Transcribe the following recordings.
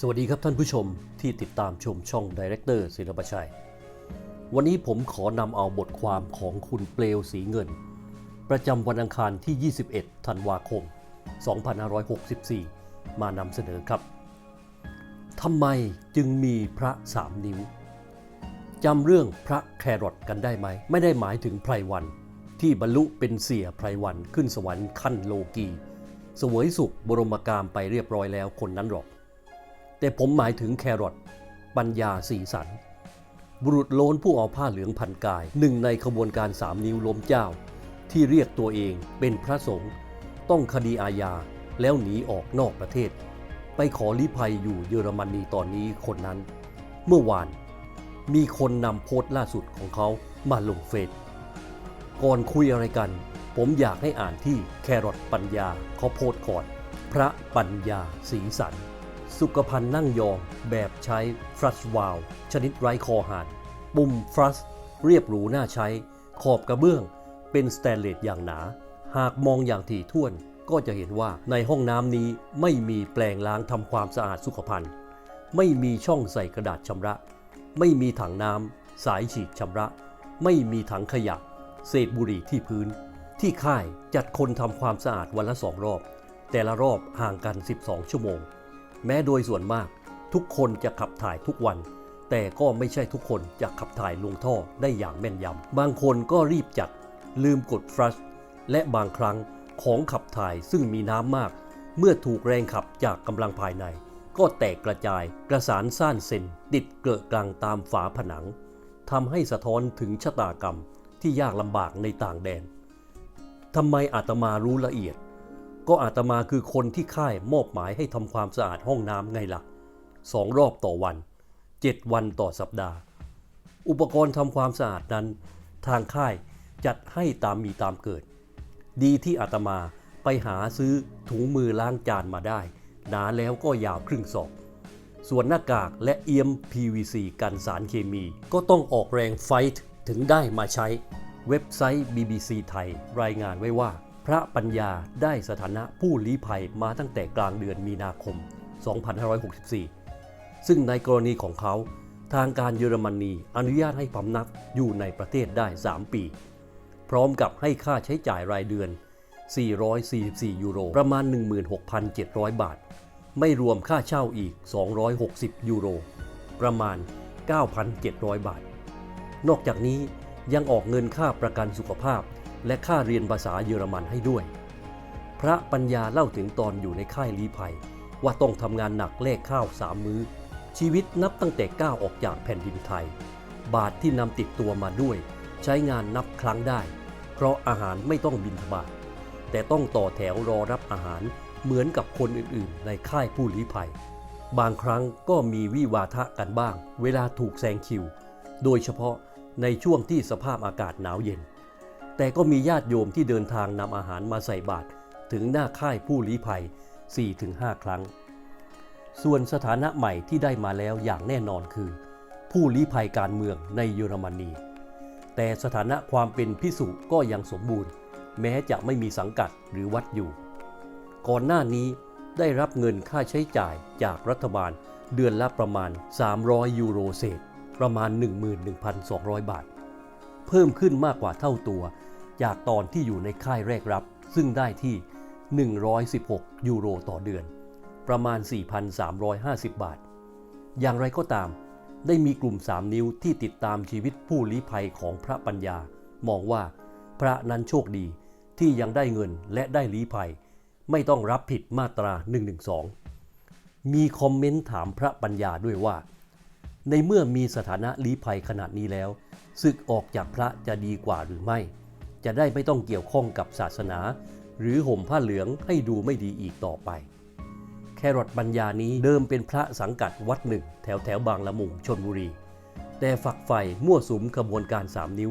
สวัสดีครับท่านผู้ชมที่ติดตามชมช่องดีเรคเตอร์ศิลปชัย วันนี้ผมขอนำเอาบทความของคุณเปลวสีเงิน ประจำวันอังคารที่ 21 ธันวาคม 2564 มานำเสนอครับทำไมจึงมีพระสามนิ้วจำเรื่องพระแครอทกันได้ไหม ไม่ได้หมายถึงไพรวัน ที่บรรลุเป็นเสียไพรวันขึ้นสวรรค์ขั้นโลกีสวยสุขบรมกามไปเรียบร้อยแล้วคนนั้นหรอก แต่ผมหมายถึงแครอทปัญญาสีสัน บุรุษโลนผู้เอาผ้าเหลืองพันกาย หนึ่งในขบวนการสามนิ้วล้มเจ้า ที่เรียกตัวเองเป็นพระสงฆ์ต้องคดีอาญาแล้วหนีออกนอกประเทศ ไปขอลี้ภัยอยู่เยอรมนีตอนนี้คนนั้น เมื่อวานมีคนนำโพสต์ล่าสุดของเขามาลงเฟซก่อนคุยอะไรกัน ผมอยากให้อ่านที่แครอทปัญญาเขาโพสต์ก่อน พระปัญญาสีสัน สุขภัณฑ์นั่งยองแบบใช้ฟรัชวาลชนิดไร้คอหานปุ่มฟรัชเรียบหรูน่าใช้ ขอบกระเบื้อง เป็นสแตนเลสอย่างหนา หากมองอย่างถี่ถ้วนก็จะเห็นว่าในห้องน้ำนี้ไม่มีแปลงล้างทำความสะอาดสุขภัณฑ์ ไม่มีช่องใส่กระดาษชำระ ไม่มีถังน้ำสายฉีดชำระ ไม่มีถังขยะ เศษบุหรี่ที่พื้น ที่ค่ายจัดคนทำความสะอาดวันละสองรอบ แต่ละรอบห่างกัน 12 ชั่วโมง แม้โดยส่วนมาก ทุกคนจะขับถ่ายทุกวัน แต่ก็ไม่ใช่ทุกคนจะขับถ่ายลงท่อได้อย่างแม่นยำ บางคนก็รีบจัด ลืมกดฟลัชและบางครั้งของขับถ่ายซึ่งมีน้ำมาก เมื่อถูกแรงขับจากกำลังภายใน ก็แตกกระจายกระสานซ่านเซนติดเกลอกลางตามฝาผนังทำให้สะท้อนถึงชะตากรรมที่ยากลำบากในต่างแดนทำไมอาตมารู้ละเอียด ก็อาตมาคือคนที่ค่ายมอบหมายให้ทำความสะอาดห้องน้ำไงล่ะสองรอบต่อวันเจ็ดวันต่อสัปดาห์ อุปกรณ์ทำความสะอาดนั้น ทางค่ายจัดให้ตามมีตามเกิด ดีที่อาตมาไปหาซื้อถุงมือล้างจานมาได้ หนาแล้วก็ยาวครึ่งศอก ส่วนหน้ากากและเอียม PVC กันสารเคมี ก็ต้องออกแรงไฟท์ถึงได้มาใช้ เว็บไซต์ BBC ไทยรายงานไว้ว่า พระปัญญาได้สถานะผู้ลี้ภัยมาตั้งแต่กลางเดือนมีนาคม 2564 ซึ่งในกรณีของเขา ทางการเยอรมนีอนุญาตให้พำนักอยู่ในประเทศได้ 3 ปี พร้อมกับให้ค่าใช้จ่ายรายเดือน 444 ยูโร ประมาณ 16,700 บาท ไม่รวมค่าเช่าอีก 260 ยูโร ประมาณ 9,700 บาท นอกจากนี้ยังออกเงินค่าประกันสุขภาพ และค่าเรียนภาษาเยอรมันให้ด้วย พระปัญญาเล่าถึงตอนอยู่ในค่ายลีภัย ว่าต้องทำงานหนักแลกข้าวสามมื้อ ชีวิตนับตั้งแต่ก้าวออกจากแผ่นดินไทย บาทที่นำติดตัวมาด้วย ใช้งานนับครั้งได้ เพราะอาหารไม่ต้องบินทบาทแต่ต้องต่อแถวรอรับอาหารเหมือนกับคนอื่นๆ ในค่ายผู้ลี้ภัย บางครั้งก็มีวิวาทะกันบ้าง เวลาถูกแซงคิว โดยเฉพาะในช่วงที่สภาพอากาศหนาวเย็น แต่ก็มีญาติโยมที่เดินทางนำอาหารมาใส่บาตรถึงหน้าค่ายผู้ลี้ภัย 4-5 ครั้ง ส่วนสถานะใหม่ที่ได้มาแล้วอย่างแน่นอนคือ ผู้ลี้ภัยการเมืองในเยอรมนี แต่สถานะความเป็นพิสุก็ยังสมบูรณ์ แม้จะไม่มีสังกัดหรือวัดอยู่ ก่อนหน้านี้ได้รับเงินค่าใช้จ่ายจากรัฐบาลเดือนละประมาณ 300 ยูโรเศษ ประมาณ 11,200 บาท เพิ่มขึ้นมากกว่าเท่าตัว จากตอนที่อยู่ในค่ายแรกรับ ซึ่งได้ที่ 116 ยูโรต่อเดือน ประมาณ 4,350 บาท อย่างไรก็ตาม ได้มีกลุ่ม 3 นิ้วที่ติดตามชีวิตผู้ลี้ภัยของพระปัญญา มองว่าพระนั้นโชคดีที่ยังได้เงินและได้ลี้ภัย ไม่ต้องรับผิดมาตรา 112 มีคอมเมนต์ถามพระปัญญาด้วยว่า ในเมื่อมีสถานะลี้ภัยขนาดนี้แล้ว ศึกออกจากพระจะดีกว่าหรือไม่ จะได้ไม่ต้องเกี่ยวข้องกับศาสนา หรือห่มผ้าเหลืองให้ดูไม่ดีอีกต่อไป แครอทปัญญานี้เดิมเป็นพระสังกัดวัดหนึ่งแถวแถวบางละมุงชนบุรี แต่ฝักใฝ่มั่วสุมขบวนการสามนิ้ว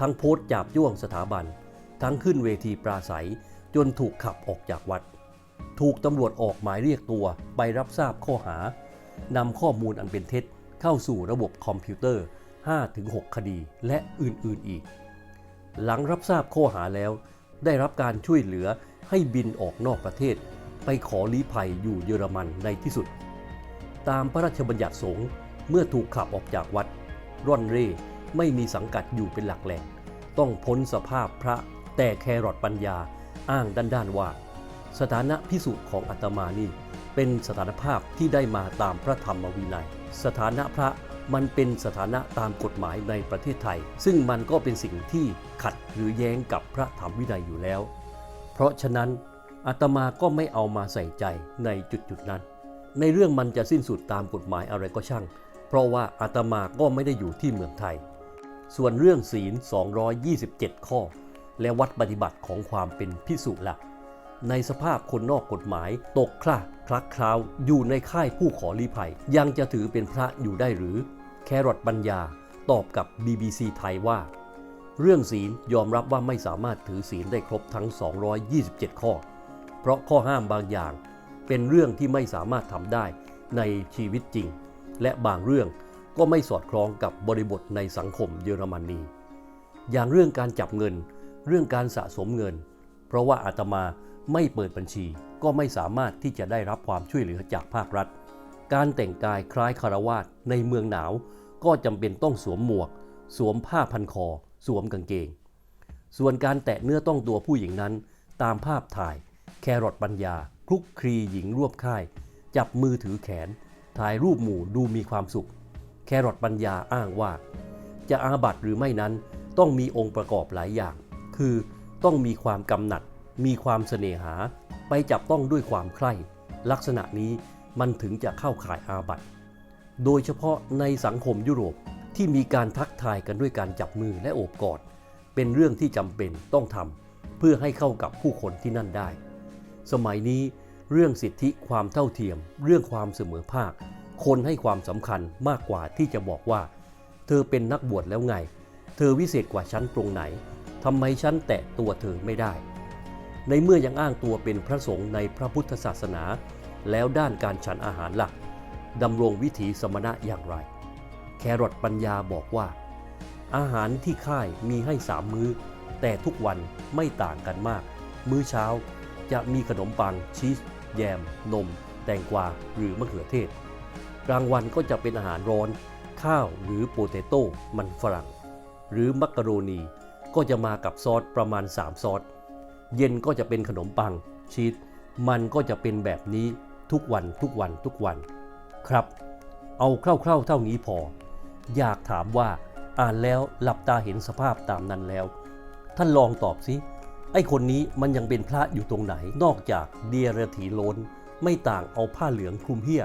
ทั้งโพสต์จับย่วงสถาบัน ทั้งขึ้นเวทีปราศัยจนถูกขับออกจากวัด ถูกตำรวจออกหมายเรียกตัวไปรับทราบข้อหานำข้อมูลอันเป็นเท็จเข้าสู่ระบบคอมพิวเตอร์ 5-6 คดีและอื่นๆอีก หลังรับทราบข้อหาแล้ว ได้รับการช่วยเหลือให้บินออกนอกประเทศ ไปขอลี้ภัยอยู่เยอรมันในที่สุด ตามพระราชบัญญัติสงฆ์เมื่อถูกขับออกจากวัด ร่อนเร่ไม่มีสังกัดอยู่เป็นหลักแหล่ง ต้องพ้นสภาพพระแต่แครอทปัญญาอ้างด้านๆว่า สถานะพิสุของอาตมานี่เป็นสถานภาพที่ได้มาตามพระธรรมวินัย สถานะพระ มันเป็นสถานะตามกฎหมายในประเทศไทย ซึ่งมันก็เป็นสิ่งที่ขัดหรือแย้งกับพระธรรมวินัยอยู่แล้ว เพราะฉะนั้นอาตมาก็ไม่เอามาใส่ใจในจุดจุดนั้น ในเรื่องมันจะสิ้นสุดตามกฎหมายอะไรก็ช่าง เพราะว่าอาตมาก็ไม่ได้อยู่ที่เมืองไทย ส่วนเรื่องศีล 227 ข้อ และวัดปฏิบัติของความเป็นพิสุละ่ะในสภาพคนนอกกฎหมาย ตกคลาคลักคราว อยู่ในค่ายผู้ขอลี้ภัย ยังจะถือเป็นพระอยู่ได้หรือ แครอทปัญญาตอบกับ BBC ไทยว่า เรื่องศีลยอมรับว่าไม่สามารถถือศีลได้ครบทั้ง 227 ข้อ เพราะข้อห้ามบางอย่าง เป็นเรื่องที่ไม่สามารถทำได้ในชีวิตจริง และบางเรื่องก็ไม่สอดคล้องกับบริบทในสังคมเยอรมนี อย่างเรื่องการจับเงิน เรื่องการสะสมเงิน เพราะว่าอาตมาไม่เปิดบัญชีก็ไม่สามารถที่จะได้รับความช่วยเหลือจากภาครัฐ การแต่งกายคล้ายคารวาสในเมืองหนาวก็จำเป็นต้องสวมหมวก สวมผ้าพันคอ สวมกางเกง ส่วนการแตะเนื้อต้องตัวผู้หญิงนั้น ตามภาพถ่าย แครอทปัญญาคลุกคลีหญิงรวบค่าย จับมือถือแขน ถ่ายรูปหมู่ดูมีความสุข แครอทปัญญาอ้างว่า จะอาบัตหรือไม่นั้นต้องมีองค์ประกอบหลายอย่าง คือต้องมีความกำหนัด มีความเสน่หา ไปจับต้องด้วยความใคร่ ลักษณะนี้ มันถึงจะเข้าข่ายอาบัติ โดยเฉพาะในสังคมยุโรปที่มีการทักทายกันด้วยการจับมือและโอบกอด เป็นเรื่องที่จำเป็นต้องทำเพื่อให้เข้ากับผู้คนที่นั่นได้ สมัยนี้เรื่องสิทธิความเท่าเทียม เรื่องความเสมอภาค คนให้ความสำคัญมากกว่าที่จะบอกว่า เธอเป็นนักบวชแล้วไง เธอวิเศษกว่าฉันตรงไหนทำไมฉันแตะตัวเธอไม่ได้ ในเมื่อยังอ้างตัวเป็นพระสงฆ์ในพระพุทธศาสนา แล้วด้านการฉันอาหารหลักดำรงวิถีสมณะอย่างไร แครอทปัญญาบอกว่า อาหารที่ค่ายมีให้สามมื้อ แต่ทุกวันไม่ต่างกันมาก มื้อเช้าจะมีขนมปังชีส แยม นม แตงกวาหรือมะเขือเทศ กลางวันก็จะเป็นอาหารร้อน ข้าวหรือโปเตโต้มันฝรั่ง หรือมักกะโรนีก็จะมากับซอสประมาณ 3 ซอส เย็นก็จะเป็นขนมปังชีส มันก็จะเป็นแบบนี้ ทุกวันทุกวันทุกวัน ครับ เอาคร่าวๆเท่านี้พอ อยากถามว่าอ่านแล้วหลับตาเห็นสภาพตามนั้นแล้ว ท่านลองตอบสิไอ้คนนี้มันยังเป็นพระอยู่ตรงไหน นอกจากเดียรถีโลนไม่ต่างเอาผ้าเหลืองคลุมเหี้ย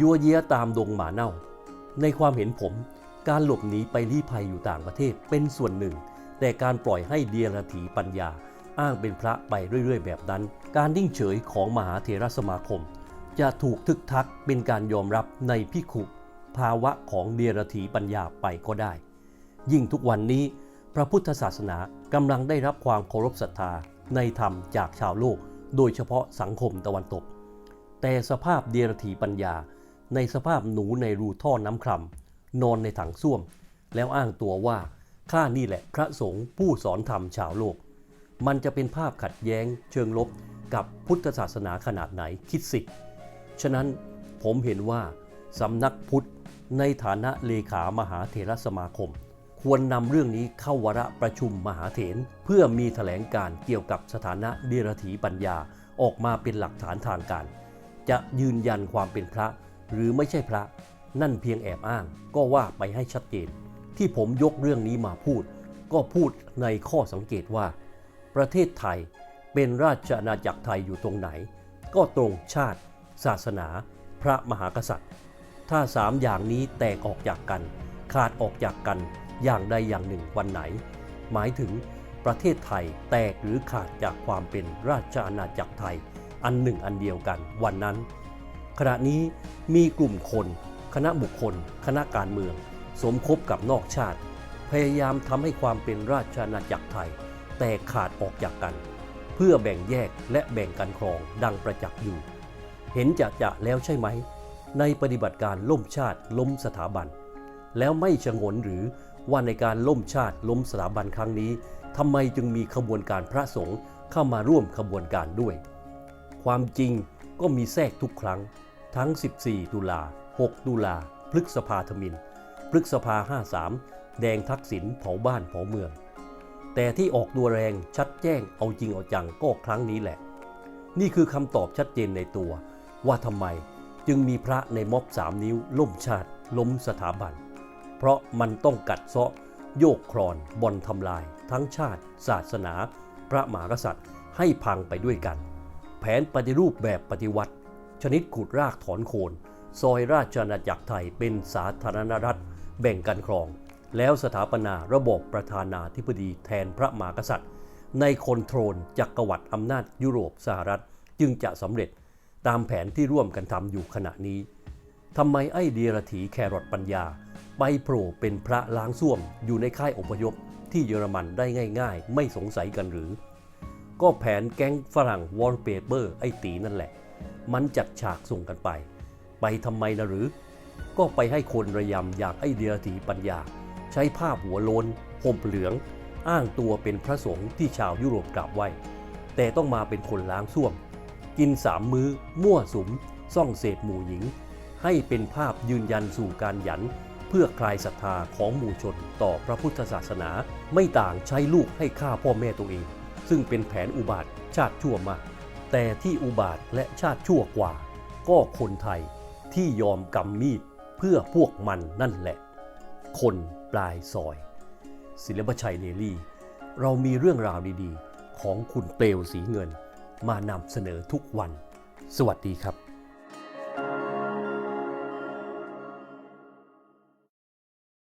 ยัวเยียตามดงหมาเน่า ในความเห็นผม การหลบหนีไปลี้ภัยอยู่ต่างประเทศเป็นส่วนหนึ่ง แต่การปล่อยให้เดียรถีปัญญา อ้างเป็นพระไปเรื่อยๆ แบบนั้น การนิ่งเฉยของมหาเถรสมาคม จะถูกทึกทักเป็นการยอมรับในพิขุภาวะของเดียรถีปัญญาไปก็ได้ ยิ่งทุกวันนี้พระพุทธศาสนากำลังได้รับความเคารพศรัทธาในธรรมจากชาวโลก โดยเฉพาะสังคมตะวันตก แต่สภาพเดียรถีปัญญา ในสภาพหนูในรูท่อน้ำคร่ำนอนในถังส้วม แล้วอ้างตัวว่าข้านี่แหละพระสงฆ์ผู้สอนธรรมชาวโลก มันจะเป็นภาพขัดแย้งเชิงลบกับพุทธศาสนาขนาดไหนคิดสิ ฉะนั้นผมเห็นว่าสำนักพุทธในฐานะเลขามหาเถรสมาคม ควรนำเรื่องนี้เข้าวาระประชุมมหาเถรเพื่อมีแถลงการเกี่ยวกับสถานะเดรถีปัญญาออกมาเป็นหลักฐานทางการ จะยืนยันความเป็นพระ หรือไม่ใช่พระนั่นเพียงแอบอ้างก็ว่าไปให้ชัดเจน ที่ผมยกเรื่องนี้มาพูด ก็พูดในข้อสังเกตว่า ประเทศไทยเป็นราชอาณาจักรไทยอยู่ตรงไหน ก็ตรงชาติ ศาสนา พระมหากษัตริย์ ถ้าสามอย่างนี้แตกออกจากกัน ขาดออกจากกันอย่างใดอย่างหนึ่งวันไหน หมายถึงประเทศไทยแตกหรือขาดจากความเป็นราชอาณาจักรไทย อันหนึ่งอันเดียวกันวันนั้น ขณะนี้มีกลุ่มคน คณะบุคคล คณะการเมือง สมคบกับนอกชาติ พยายามทำให้ความเป็นราชอาณาจักรไทย แตกขาดออกจากกัน เพื่อแบ่งแยกและแบ่งกันครองดังประจักษ์อยู่ เห็นจะจะแล้วใช่ไหม ในปฏิบัติการล่มชาติล้มสถาบัน แล้วไม่ชงนหรือว่าในการล่มชาติล้มสถาบันครั้งนี้ทำไมจึงมีขบวนการพระสงฆ์เข้ามาร่วมขบวนการด้วย ความจริงก็มีแทรกทุกครั้ง ทั้ง 14 ตุลา 6 ตุลา พฤษภาธมิน พฤษภา 53 แดงทักษิณเผาบ้านเผาเมือง แต่ที่ออกตัวแรงชัดแจ้งเอาจริงเอาจังก็ครั้งนี้แหละ นี่คือคำตอบชัดเจนในตัว ว่าทำไมจึงมีพระในม็อบสามนิ้วล่มชาติล้มสถาบัน เพราะมันต้องกัดเซาะโยกครอนบอนทำลาย ทั้งชาติ ศาสนา พระมหากษัตริย์ให้พังไปด้วยกัน แผนปฏิรูปแบบปฏิวัติ ชนิดขุดรากถอนโคน ซอยราชอาณาจักรไทยเป็นสาธารณรัฐ แบ่งกันครอง แล้วสถาปนาระบบประธานาธิบดีแทนพระมหากษัตริย์ ในคอนโทรลจักรวรรดิอำนาจยุโรปสหรัฐจึงจะสำเร็จ ตามแผนที่ร่วมกันทำอยู่ขณะนี้ทำไมไอ้เดียรถีแครอทปัญญา ไปโผล่เป็นพระล้างส้วมอยู่ในค่ายอพยพที่เยอรมันได้ง่าย ๆ ไม่สงสัยกันหรือ ก็แผนแก๊งฝรั่งวอลเปเปอร์ไอ้ตีนั่นแหละ มันจัดฉากส่งกันไป ไปทำไมนะหรือ ก็ไปให้คนระยำอยากไอ้เดียรถีปัญญา ใช้ภาพหัวโลนห่มเหลือง อ้างตัวเป็นพระสงฆ์ที่ชาวยุโรปกราบไหว้แต่ต้องมาเป็นคนล้างส้วม กินสามมื้อ มั่วสุม ซ่องเสพหมู่หญิง ให้เป็นภาพยืนยันสู่การหยัน เพื่อคลายศรัทธาของหมู่ชนต่อพระพุทธศาสนา ไม่ต่างใช้ลูกให้ฆ่าพ่อแม่ตัวเอง ซึ่งเป็นแผนอุบาทชาติชั่วมาก แต่ที่อุบาทและชาติชั่วกว่า ก็คนไทยที่ยอมกำมีดเพื่อพวกมันนั่นแหละ คนปลายซอย ศิลปชัยเดลี่ เรามีเรื่องราวดีๆ ของคุณเปลวสีเงิน มานำเสนอทุกวัน สวัสดีครับ